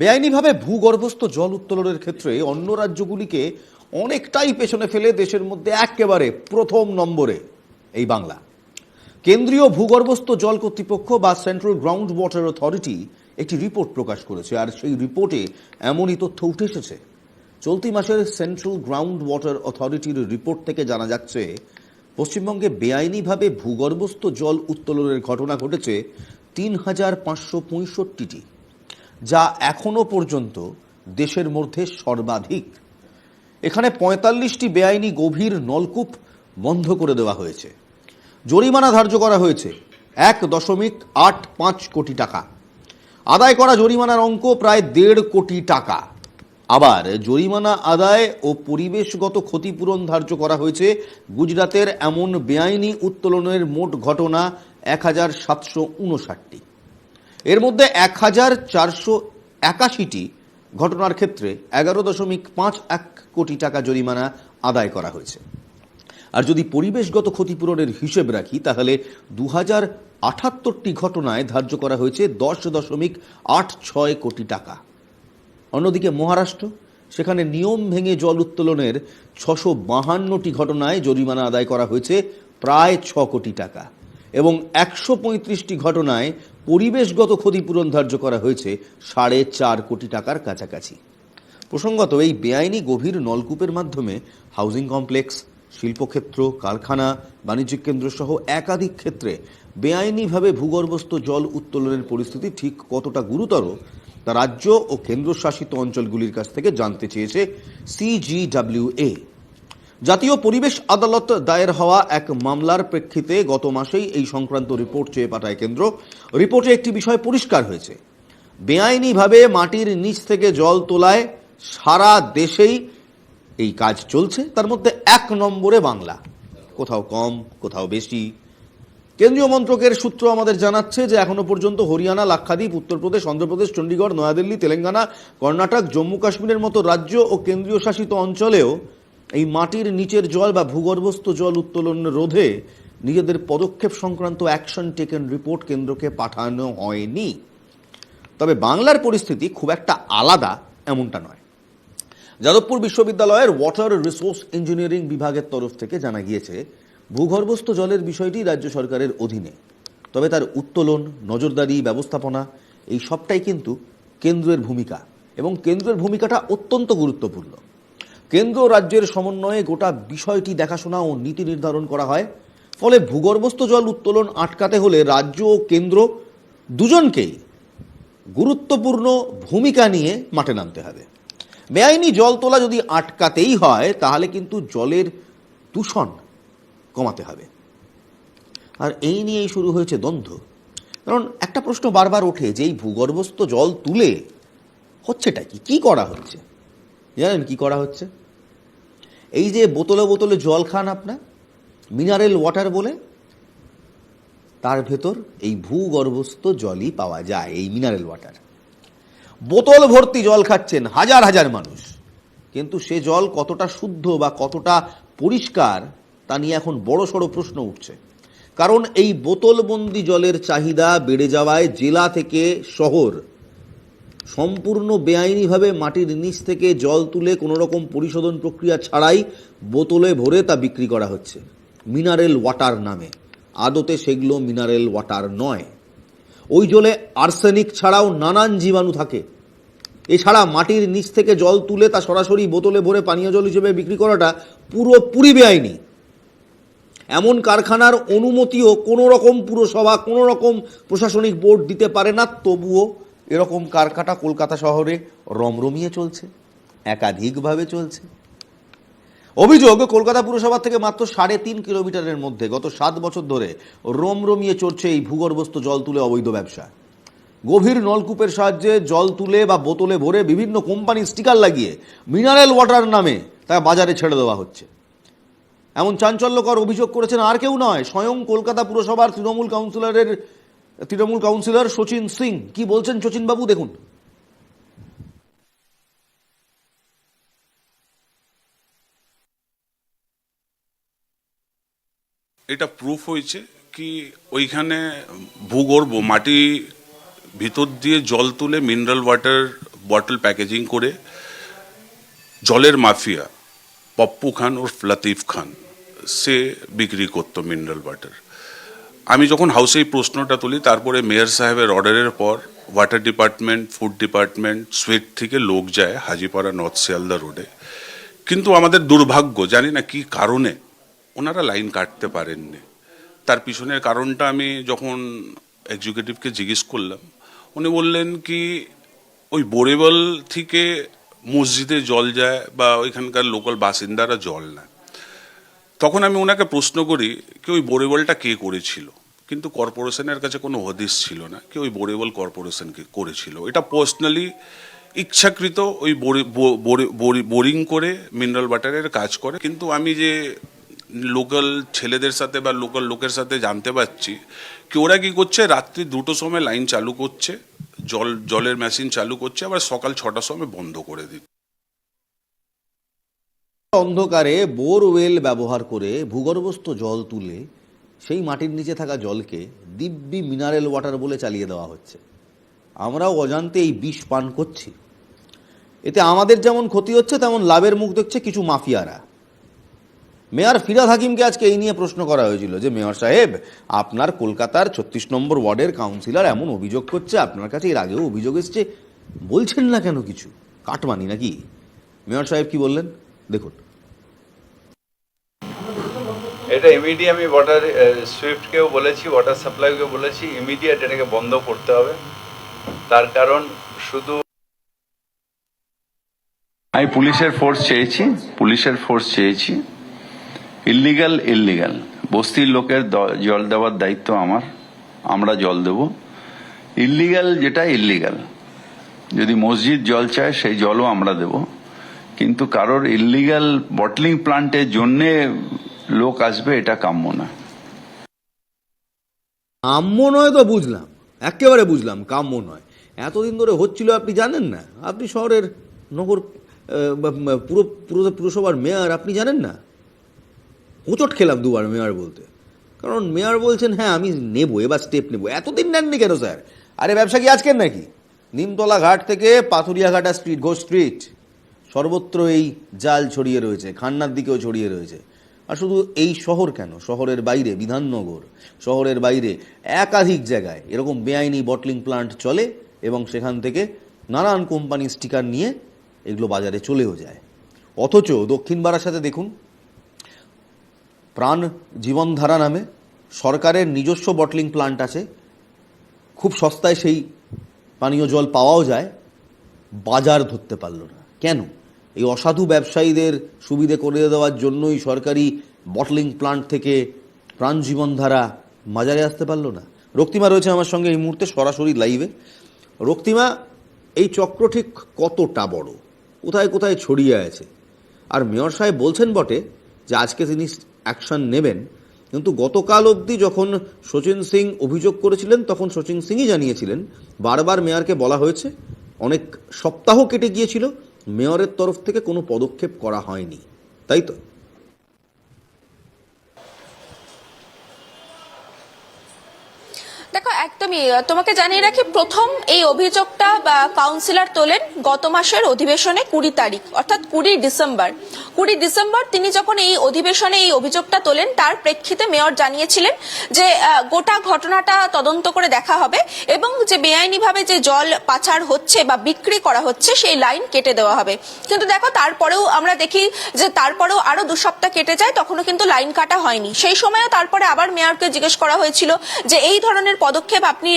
বেআইনিভাবে ভূগর্ভস্থ জল উত্তোলনের ক্ষেত্রে অন্য রাজ্যগুলিকে অনেকটাই পেছনে ফেলে দেশের মধ্যে একেবারে প্রথম নম্বরে এই বাংলা। কেন্দ্রীয় ভূগর্ভস্থ জল কর্তৃপক্ষ বা সেন্ট্রাল গ্রাউন্ড ওয়াটার অথরিটি একটি রিপোর্ট প্রকাশ করেছে, আর সেই রিপোর্টে এমনই তথ্য উঠে এসেছে। চলতি মাসের সেন্ট্রাল গ্রাউন্ড ওয়াটার অথরিটির রিপোর্ট থেকে জানা যাচ্ছে, পশ্চিমবঙ্গে বেআইনিভাবে ভূগর্ভস্থ জল উত্তোলনের ঘটনা ঘটেছে তিন হাজার পাঁচশো পঁয়ষট্টিটি। যা এখনও পর্যন্ত দেশের মধ্যে সর্বাধিক। এখানে পঁয়তাল্লিশটি বেআইনি গভীর নলকূপ বন্ধ করে দেওয়া হয়েছে। জরিমানা ধার্য করা হয়েছে এক দশমিক আট পাঁচ কোটি টাকা। আদায় করা জরিমানার অঙ্ক প্রায় দেড় কোটি টাকা। আবার জরিমানা আদায় ও পরিবেশগত ক্ষতিপূরণ ধার্য করা হয়েছে গুজরাতের এমন বেআইনি উত্তোলনের মোট ঘটনা এক হাজার সাতশো উনষাটটি। এর মধ্যে এক হাজার চারশো একাশিটি ঘটনার ক্ষেত্রে এগারো দশমিক পাঁচ এক কোটি টাকা জরিমানা আদায় করা হয়েছে। আর যদি পরিবেশগত ক্ষতিপূরণের হিসেব রাখি, তাহলে দু হাজার আটাত্তরটি ঘটনায় ধার্য করা হয়েছে দশ দশমিক আট ছয় কোটি টাকা। অন্যদিকে মহারাষ্ট্র, সেখানে নিয়ম ভেঙে জল উত্তোলনের ছশো বাহান্নটি ঘটনায় জরিমানা আদায় করা হয়েছে প্রায় ছ কোটি টাকা। এবং একশো পঁয়ত্রিশটি ঘটনায় পরিবেশগত ক্ষতিপূরণ ধার্য করা হয়েছে সাড়ে চার কোটি টাকার কাছাকাছি। প্রসঙ্গত, এই বেআইনি গভীর নলকূপের মাধ্যমে হাউজিং কমপ্লেক্স, শিল্পক্ষেত্র, কারখানা বাণিজ্যিক কেন্দ্র সহ একাধিক ক্ষেত্রে বেআইনিভাবে ভূগর্ভস্থ জল উত্তোলনের পরিস্থিতি ঠিক কতটা গুরুতর, তা রাজ্য ও কেন্দ্রশাসিত অঞ্চলগুলির কাছ থেকে জানতে চেয়েছে সিজিডব্লিউএ জাতীয় পরিবেশ আদালত দায়ের হওয়া এক মামলার প্রেক্ষিতে গত মাসেই এই সংক্রান্ত রিপোর্ট চেয়ে পাঠায় কেন্দ্র। রিপোর্টে একটি বিষয় পরিষ্কার হয়েছে। বেআইনিভাবে মাটির নিচ থেকে জল তোলায় সারা দেশেই এই কাজ চলছে। তার মধ্যে এক নম্বরে বাংলা। কোথাও কম, কোথাও বেশি। কেন্দ্রীয় মন্ত্রকের সূত্র আমাদের জানাচ্ছে যে এখনও পর্যন্ত হরিয়ানা, লাক্ষাদ্বীপ, উত্তরপ্রদেশ, অন্ধ্রপ্রদেশ, চণ্ডীগড়, নয়াদিল্লি, তেলেঙ্গানা, কর্ণাটক জম্মু কাশ্মীরের মতো রাজ্য ও কেন্দ্রীয় শাসিত অঞ্চলেও এই মাটির নিচের জল বা ভূগর্ভস্থ জল উত্তোলন রোধে নিজেদের পদক্ষেপ সংক্রান্ত অ্যাকশন টেকেন রিপোর্ট কেন্দ্রকে পাঠানো হয়নি। তবে বাংলার পরিস্থিতি খুব একটা আলাদা এমনটা নয়। যাদবপুর বিশ্ববিদ্যালয়ের ওয়াটার রিসোর্স ইঞ্জিনিয়ারিং বিভাগের তরফ থেকে জানা গিয়েছে, ভূগর্ভস্থ জলের বিষয়টি রাজ্য সরকারের অধীনে। তবে তার উত্তোলন, নজরদারি, ব্যবস্থাপনা, এই সবটাই কিন্তু কেন্দ্রের ভূমিকা। এবং কেন্দ্রের ভূমিকাটা অত্যন্ত গুরুত্বপূর্ণ। কেন্দ্র রাজ্যের সমন্বয়ে গোটা বিষয়টি দেখাশোনা ও নীতি নির্ধারণ করা হয়। ফলে ভূগর্ভস্থ জল উত্তোলন আটকাতে হলে রাজ্য ও কেন্দ্র দুজনকেই গুরুত্বপূর্ণ ভূমিকা নিয়ে মাঠে নামতে হবে। বেআইনি জল তোলা যদি আটকাতেই হয়, তাহলে কিন্তু জলের দূষণ কমাতে হবে। আর এই নিয়েই শুরু হয়েছে দ্বন্দ্ব। কারণ একটা প্রশ্ন বারবার ওঠে যে এই ভূগর্ভস্থ জল তুলে হচ্ছেটা কি? কি করা হচ্ছে? জানেন কি করা হচ্ছে? এই যে বোতলে বোতলে জল খান আপনার মিনারেল ওয়াটার বলে, তার ভেতর এই ভূগর্ভস্থ জলই পাওয়া যায়, এই মিনারেল ওয়াটার বোতল ভর্তি জল খাচ্ছেন হাজার হাজার মানুষ, কিন্তু সে জল কতটা শুদ্ধ বা কতটা পরিষ্কার, তা নিয়ে এখন বড় সড়ো প্রশ্ন উঠছে। কারণ এই বোতলবন্দি জলের চাহিদা বেড়ে যাওয়ায় জেলা থেকে শহর সম্পূর্ণ বেআইনিভাবে মাটির নিচ থেকে জল তুলে কোনো রকম পরিশোধন প্রক্রিয়া ছাড়াই বোতলে ভরে তা বিক্রি করা হচ্ছে। মিনারেল ওয়াটার নামে। আদতে সেগুলো মিনারেল ওয়াটার নয়। ওই জলে আর্সেনিক ছাড়াও নানান জীবাণু থাকে। এছাড়া মাটির নিচ থেকে জল তুলে তা সরাসরি বোতলে ভরে পানীয় জল হিসেবে বিক্রি করাটা পুরোপুরি বেআইনি। এমন কারখানার অনুমতিও কোনো রকম পুরসভা কোনো রকম প্রশাসনিক বোর্ড দিতে পারে না, তবুও এরকম কারখানা কলকাতা শহরে রমরমিয়ে চলছে, একাধিকভাবে চলছে। অভিযোগ, কলকাতা পুরসভা থেকে মাত্র সাড়ে তিন কিলোমিটারের মধ্যে গত সাত বছর ধরে রমরমিয়ে চলছে এই ভূগর্ভস্থ জল তুলে অবৈধ ব্যবসা। গভীর নলকূপের সাহায্যে জল তুলে বা বোতলে ভরে বিভিন্ন কোম্পানি স্টিকার লাগিয়ে মিনারেল ওয়াটার নামে তা বাজারে ছেড়ে দেওয়া হচ্ছে। এমন চাঞ্চল্যকর অভিযোগ করেছেন আর কেউ নয়, স্বয়ং কলকাতা পুরসভার তৃণমূল কাউন্সিলরের তৃণমূল কাউন্সিলর সচিন সিং। কি বলছেন বাবু? দেখুন। এটা প্রুফ হয়েছে কি ওইখানে ভূগর্ভ, মাটি ভিতর দিয়ে জল তুলে মিনারেল ওয়াটার বটল প্যাকেজিং করে জলের মাফিয়া পপ্পু খান ওরফ লতিফ খান, সে বিক্রি করতো মিনারেল ওয়াটার আমি যখন হাউসে এই প্রশ্নটা তুলি, তারপরে মেয়র সাহেবের অর্ডারের পর water department food department sweet থেকে লোক যায় হাজিপাড়া নর্থ শিয়ালদা রোডে কিন্তু আমাদের দুর্ভাগ্য, জানি না কি কারণে ওনারা লাইন কাটতে পারেননি। তার পিছনের কারণটা আমি যখন এক্সিকিউটিভকে জিজ্ঞেস করলাম, উনি বললেন কি, ওই বোরেবল থেকে মসজিদে জল যায় বা ওইখানকার লোকাল বাসিন্দারা জল নেয়। তখন আমি ওনাকে প্রশ্ন করি, কি ওই বোরেবলটা কে করেছিল? কিন্তু কর্পোরেশনের কাছে কোনো হদিস ছিল না, কি ওই বোরেবল কর্পোরেশনকে করেছিল? এটা পার্সোনালি ইচ্ছাকৃত ওই বোরে- করে মিনারেল ওয়াটারের কাজ করে। কিন্তু আমি যে লোকাল ছেলেদের সাথে বা লোকাল লোকের সাথে জানতে পারছি, কি ওরা কি করছে? রাত্রি দুটো সময় লাইন চালু করছে, জল, জলের মেশিন চালু করছে, আবার সকাল ছটার সময় বন্ধ করে দিচ্ছে। অন্ধকারে বোরওয়েল ব্যবহার করে ভূগর্ভস্থ জল তুলে সেই মাটির নিচে থাকা জলকে দিব্যি মিনারেল ওয়াটার বলে চালিয়ে দেওয়া হচ্ছে। আমরাও অজান্তে এই বিষ পান করছি। এতে আমাদের যেমন ক্ষতি হচ্ছে, তেমন লাভের মুখ দেখছে কিছু মাফিয়ারা। মেয়র ফিরাদ হাকিমকে আজকে এই নিয়ে প্রশ্ন করা হয়েছিল যে, মেয়র সাহেব, আপনার কলকাতার ছত্রিশ নম্বর ওয়ার্ডের কাউন্সিলর এমন অভিযোগ করছে, আপনার কাছে এর আগেও অভিযোগ এসছে। বলছেন না কেন কিছু? কাটমানি নাকি? মেয়র সাহেব কি বললেন? দেখুন। এটা ইমিডিয়েট আমি ওয়াটার সুইফটকেও বলেছি ওয়াটার সাপ্লাইকেও বলেছি ইমিডিয়েট এটাকে বন্ধ করতে হবে। তার কারণ শুধু আমি পুলিশের ফোর্স চেয়েছি পুলিশের ফোর্স চেয়েছি। ইল্লিগাল ইল্লিগাল বস্তির লোকের দ- জল দেওয়ার দায়িত্ব আমার আমরা জল দেব। ইল্লিগাল যেটা ইল্লিগাল যদি মসজিদ জল চায় সেই জলও আমরা দেব। কিন্তু কারোর ইল্লিগাল বটলিং প্লান্টের জন্যে লোক আসবে, এটা কাম্য না। কাম্য নয় তো বুঝলাম। একেবারে বুঝলাম, কাম্য নয়। এতদিন ধরে হচ্ছিল, আপনি জানেন না? আপনি শহরের নগর পুরো পুরো, পুরসভার মেয়র, আপনি জানেন না? হোঁচট খেলাম দুবার মেয়র বলতে। কারণ মেয়র বলছেন হ্যাঁ আমি নেব, এবার স্টেপ নেব। এতদিন নেননি কেন, স্যার? আরে, ব্যবসা কি আজকের নাকি? নিমতলা ঘাট থেকে পাথুরিয়াঘাটা স্ট্রিট ঘোষ স্ট্রিট সর্বত্র এই জাল ছড়িয়ে রয়েছে, খান্নার দিকেও ছড়িয়ে রয়েছে। আর শুধু এই শহর কেন? শহরের বাইরে, বিধাননগর, শহরের বাইরে একাধিক জায়গায় এরকম বেআইনি বটলিং প্লান্ট চলে এবং সেখান থেকে নানান কোম্পানি স্টিকার নিয়ে এগুলো বাজারে চলেও যায়। অথচ দক্ষিণ বারাসাতে দেখুন, প্রাণ জীবনধারা নামে সরকারের নিজস্ব বটলিং প্লান্ট আছে। খুব সস্তায় সেই পানীয় জল পাওয়াও যায়, বাজার ধরতে পারল না। কেন? এই অসাধু ব্যবসায়ীদের সুবিধে করে দেওয়ার জন্যই সরকারি বটলিং প্লান্ট থেকে প্রাণ জীবনধারা বাজারে আসতে পারল না। রক্তিমা রয়েছে আমার সঙ্গে এই মুহূর্তে সরাসরি লাইভে রক্তিমা, এই চক্র ঠিক কতটা বড়? কোথায় কোথায় ছড়িয়ে আছে? আর মেয়র সাহেব বলছেন বটে যে আজকে তিনি অ্যাকশন নেবেন, কিন্তু গতকাল অবধি যখন সচিন সিং অভিযোগ করেছিলেন, তখন সচিন সিংই জানিয়েছিলেন, বারবার মেয়রকে বলা হয়েছে, অনেক সপ্তাহ কেটে গিয়েছিল মেয়রের তরফ থেকে কোনো পদক্ষেপ করা হয়নি তাই তো? দেখো একদমই তোমাকে জানিয়ে রাখি, প্রথম এই অভিযোগটা বা কাউন্সিলর তোলেন গত মাসের অধিবেশনে কুড়ি তারিখ, অর্থাৎ কুড়ি ডিসেম্বর। কুড়ি ডিসেম্বর তিনি যখন এই অধিবেশনে এই অভিযোগটা তোলেন, তার প্রেক্ষিতে মেয়র জানিয়েছিলেন যে গোটা ঘটনাটা তদন্ত করে দেখা হবে এবং যে বেআইনিভাবে যে জল পাচার হচ্ছে বা বিক্রি করা হচ্ছে, সেই লাইন কেটে দেওয়া হবে। কিন্তু দেখো, তারপরেও আমরা দেখি যে, তারপরেও আরও দু সপ্তাহ কেটে যায়, তখনও কিন্তু লাইন কাটা হয়নি। সেই সময়ও তারপরে আবার মেয়রকে জিজ্ঞেস করা হয়েছিল যে, এই ধরনের পদক্ষেপ আপনি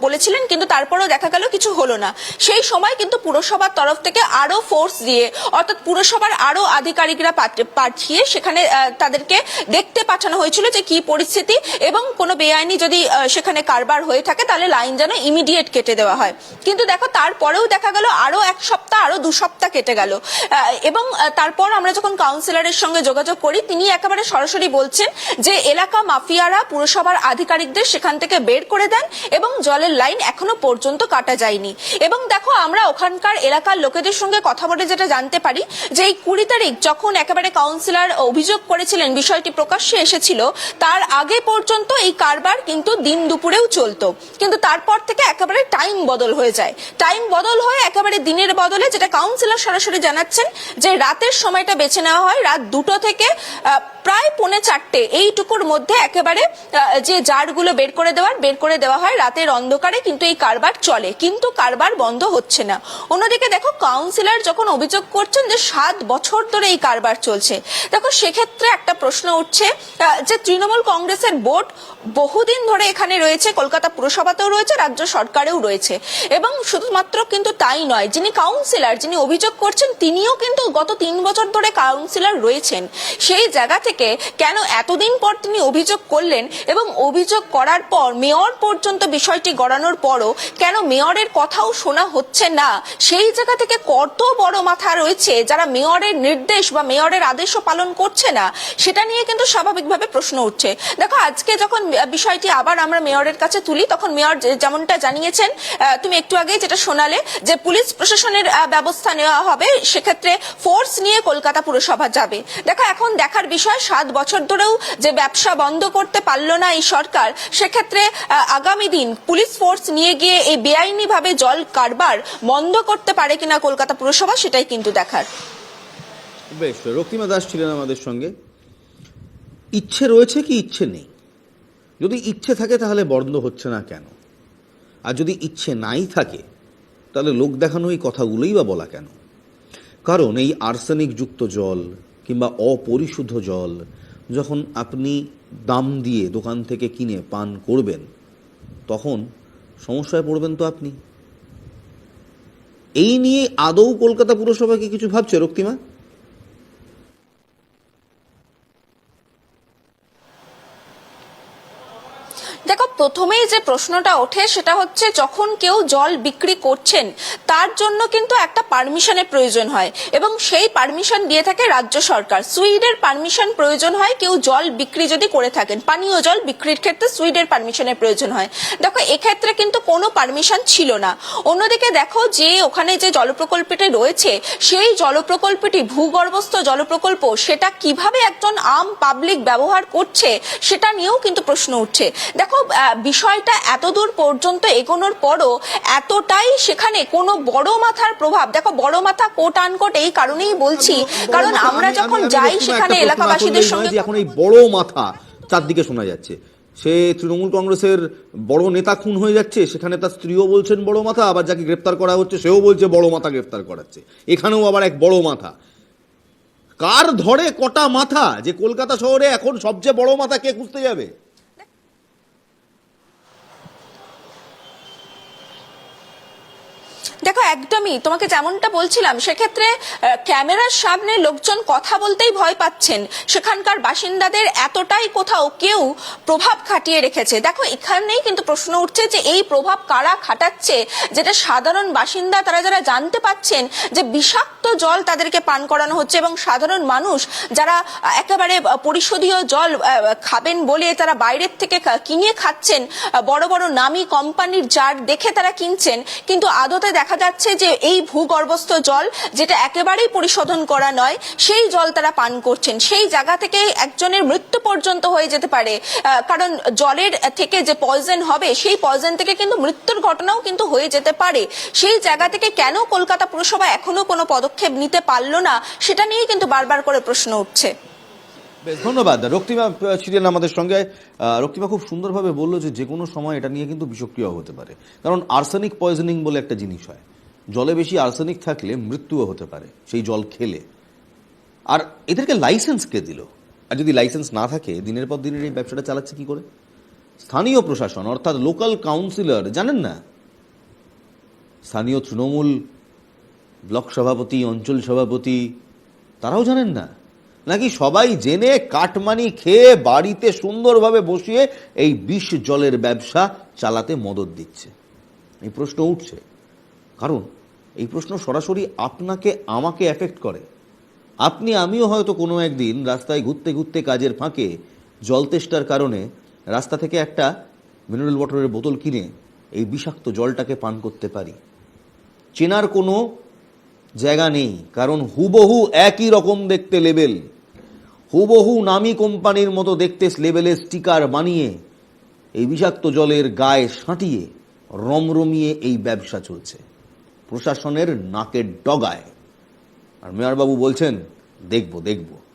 বলেছিলেন, কিন্তু তারপরেও দেখা গেল কিছু হলো না। সেই সময় কিন্তু পুরসভার তরফ থেকে আরও ফোর্স দিয়ে, অর্থাৎ পুরসভার আরও আধিকারিকরা পাঠ- পাঠিয়ে সেখানে তাদেরকে দেখতে পাঠানো হয়েছিল যে কি পরিস্থিতি এবং কোনো বেআইনি যদি সেখানে কারবার হয়ে থাকে, তাহলে লাইন যেন ইমিডিয়েট কেটে দেওয়া হয়। কিন্তু দেখো, তারপরেও দেখা গেল আরও এক সপ্তাহ আরও দু সপ্তাহ কেটে গেল। এবং তারপর আমরা যখন কাউন্সিলরের সঙ্গে যোগাযোগ করি, তিনি একেবারে সরাসরি বলছেন যে, এলাকা মাফিয়ারা পুরসভার আধিকারিকদের সেখান থেকে বের করে দেন এবং জলের লাইন এখনও পর্যন্ত কাটা যায়নি। এবং দেখো, আমরা ওখানকার এলাকার লোকেদের সঙ্গে কথা বলে যেটা জানতে পারি যে এই কুড়ি তারিখ যখন একেবারে কাউন্সিলর অভিযোগ করেছিলেন, বিষয়টি প্রকাশ্যে এসেছিল, তার আগে পর্যন্ত এই কারবার কিন্তু দিন দুপুরেও চলতো। কিন্তু তারপর থেকে একেবারে টাইম বদল হয়ে যায়। টাইম বদল হয়ে একেবারে দিনের বদলে যেটা কাউন্সিলর সরাসরি জানাচ্ছেন যে রাতের সময়টা বেছে নেওয়া হয়, রাত দুটো থেকে প্রায় পৌনে চারটে। এইটুকুর মধ্যে একেবারে যে জারগুলো বের করে দেওয়ার, বের করে দেওয়া হয় রাতের অন্ধকারে কিন্তু এই কারবার চলে। কিন্তু কারবার বন্ধ হচ্ছে না। অন্যদিকে দেখো কাউন্সিলর যখন অভিযোগ করছেন যে সাত বছর ধরে এই কারবার চলছে, দেখো সেক্ষেত্রে একটা প্রশ্ন উঠছে যে তৃণমূল কংগ্রেসের বোর্ড বহুদিন ধরে এখানে রয়েছে, কলকাতা পুরসভাতেও রয়েছে, রাজ্য সরকারেও রয়েছে। এবং শুধুমাত্র কিন্তু তাই নয়, যিনি কাউন্সিলর যিনি অভিযোগ করছেন, তিনিও কিন্তু গত তিন বছর ধরে কাউন্সিলর রয়েছেন। সেই জায়গা থেকে কেন এতদিন পর তিনি অভিযোগ করলেন এবং অভিযোগ করার পর মেয়র পর্যন্ত বিষয়টি গড়ানোর পরও কেন মেয়রের কথাও শোনা হচ্ছে না? সেই জায়গা থেকে কত বড় মাথা রয়েছে যারা মেয়রের নির্দেশ বা মেয়রের আদেশও পালন করছে না? সেটা নিয়ে কিন্তু স্বাভাবিকভাবে প্রশ্ন উঠছে। দেখো আজকে যখন বিষয়টি আবার আমরা মেয়রের কাছে তুলি তখন মেয়র যেমনটা জানিয়েছেন তুমি একটু আগে যেটা শোনালে যে পুলিশ প্রশাসনের ব্যবস্থা নেওয়া হবে সেক্ষেত্রে ফোর্স নিয়ে কলকাতা পুরসভা যাবে। দেখো এখন দেখার বিষয় সাত বছর ধরেও যে ব্যবসা বন্ধ করতে পারল না এই সরকার সেক্ষেত্রে আহ, আগামী দিন পুলিশ ফোর্স নিয়ে গিয়ে এই বেআইনি ভাবে জল কারবার বন্ধ করতে পারে কিনা কলকাতা পুরসভা সেটাই কিন্তু দেখার। বেশ, রক্তিমা দাস ছিলেন আমাদের সঙ্গে। ইচ্ছে রয়েছে কি ইচ্ছে নেই? যদি ইচ্ছে থাকে তাহলে বন্ধ হচ্ছে না কেন? আর যদি ইচ্ছে নাই থাকে, তাহলে লোক দেখানো এই কথাগুলোই বা বলা কেন? কারণ এই আর্সেনিক যুক্ত জল কিংবা অপরিশুদ্ধ জল যখন আপনি দাম দিয়ে দোকান থেকে কিনে পান করবেন তখন সমস্যায় পড়বেন তো আপনি। এই নিয়ে আদৌ কলকাতা পুরসভা কি কিছু ভাবছে রক্তিমা দেখো প্রথমেই যে প্রশ্নটা ওঠে সেটা হচ্ছে, যখন কেউ জল বিক্রি করছেন, তার জন্য কিন্তু একটা পারমিশনের প্রয়োজন হয় এবং সেই পারমিশন দিয়ে থাকে রাজ্য সরকার। সুইডের পারমিশন প্রয়োজন হয় কেউ জল বিক্রি যদি করে থাকেন, পানীয় জল বিক্রির ক্ষেত্রে সুইডের পারমিশনের প্রয়োজন হয়। দেখো, এক্ষেত্রে কিন্তু কোনো পারমিশন ছিল না। অন্যদিকে দেখো, যে ওখানে যে জলপ্রকল্পটি রয়েছে, সেই জলপ্রকল্পটি ভূগর্ভস্থ জলপ্রকল্প, সেটা কীভাবে একজন আম পাবলিক ব্যবহার করছে, সেটা নিয়েও কিন্তু প্রশ্ন উঠছে। দেখো বিষয়টা এতদূর পর্যন্ত এগোনোর পরও এতটাই সেখানে কোনো বড় মাথার প্রভাব দেখো বড় মাথা কোট আনকোট এই কারণেই বলছি কারণ আমরা যখন আমি- আমি যাই সেখানে এলাকাবাসীদের সঙ্গে এখন এই বড় মাথা চারদিকে শোনা যাচ্ছে। সে তৃণমূল কংগ্রেসের বড় নেতা খুন হয়ে যাচ্ছে সেখানে তার স্ত্রীও বলছেন বড় মাথা আবার যাকে গ্রেপ্তার করা হচ্ছে সেও বলছে বড় মাথা গ্রেপ্তার করাচ্ছে। এখানেও আবার এক বড় মাথা। কার ধরে কটা মাথা? যে কলকাতা শহরে এখন সবচেয়ে বড় মাথা কে খুঁজতে যাবে? দেখো, একদমই। তোমাকে যেমনটা বলছিলাম, সেক্ষেত্রে ক্যামেরার সামনে লোকজন কথা বলতেই ভয় পাচ্ছেন। সেখানকার বাসিন্দাদের এতটাই কোথাও কেউ প্রভাব খাটিয়ে রেখেছে। দেখো, এখানেই কিন্তু প্রশ্ন উঠছে যে, এই প্রভাব কারা খাটাচ্ছে? যেটা সাধারণ বাসিন্দা, তারা যারা জানতে পাচ্ছেন যে, বিষাক্ত জল তাদেরকে পান করানো হচ্ছে এবং সাধারণ মানুষ যারা একেবারে পরিশোধীয় জল খাবেন বলে তারা বাইরের থেকে কিনে খাচ্ছেন বড় বড় নামি কোম্পানির জার দেখে তারা কিনছেন, কিন্তু আদতে দেখা যাচ্ছে যে এই ভূগর্ভস্থ জল যেটা একেবারেই পরিশোধন করা নয়, সেই জল তারা পান করছেন। সেই জায়গা থেকে একজনের মৃত্যু পর্যন্ত হয়ে যেতে পারে। কারণ জলের থেকে যে পয়জন হবে, সেই পয়জন থেকে কিন্তু মৃত্যুর ঘটনাও কিন্তু হয়ে যেতে পারে। সেই জায়গা থেকে কেন কলকাতা পুরসভা এখনও কোনো পদক্ষেপ নিতে পারল না, সেটা নিয়েই কিন্তু বারবার করে প্রশ্ন উঠছে। ধন্যবাদ। রক্তিমা ছিলেন আমাদের সঙ্গে রক্তিমা খুব সুন্দরভাবে বলল যে যে কোনো সময় এটা নিয়ে কিন্তু বিষক্রিয়া হতে পারে। কারণ আর্সেনিক পয়জনিং বলে একটা জিনিস হয়। জলে বেশি আর্সেনিক থাকলে মৃত্যুও হতে পারে, সেই জল খেলে। আর এদেরকে লাইসেন্স কে দিল? আর যদি লাইসেন্স না থাকে, দিনের পর দিনের এই ব্যবসাটা চালাচ্ছে কি করে? স্থানীয় প্রশাসন, অর্থাৎ লোকাল কাউন্সিলর জানেন না? স্থানীয় তৃণমূল, ব্লক সভাপতি, অঞ্চল সভাপতি, তারাও জানেন না? নাকি সবাই জেনে কাটমানি খেয়ে বাড়িতে সুন্দরভাবে বসিয়ে এই বিষ জলের ব্যবসা চালাতে মদত দিচ্ছে? এই প্রশ্ন উঠছে। কারণ এই প্রশ্ন সরাসরি আপনাকে, আমাকে এফেক্ট করে। আপনি, আমিও হয়তো কোনো একদিন রাস্তায় ঘুরতে ঘুরতে কাজের ফাঁকে জল তেষ্টার কারণে রাস্তা থেকে একটা মিনারেল ওয়াটারের বোতল কিনে এই বিষাক্ত জলটাকে পান করতে পারি। চেনার কোনো জায়গা নেই, কারণ হুবহু একই রকম দেখতে লেবেল হুবহু নামি কোম্পানির মতো দেখতে লেবেলের স্টিকার বানিয়ে, এই বিষাক্ত জলের গায়ে সাঁটিয়ে রমরমিয়ে এই ব্যবসা চলছে। প্রশাসনের নাকের ডগায়। আর মেয়ারবাবু বলছেন, দেখব দেখব।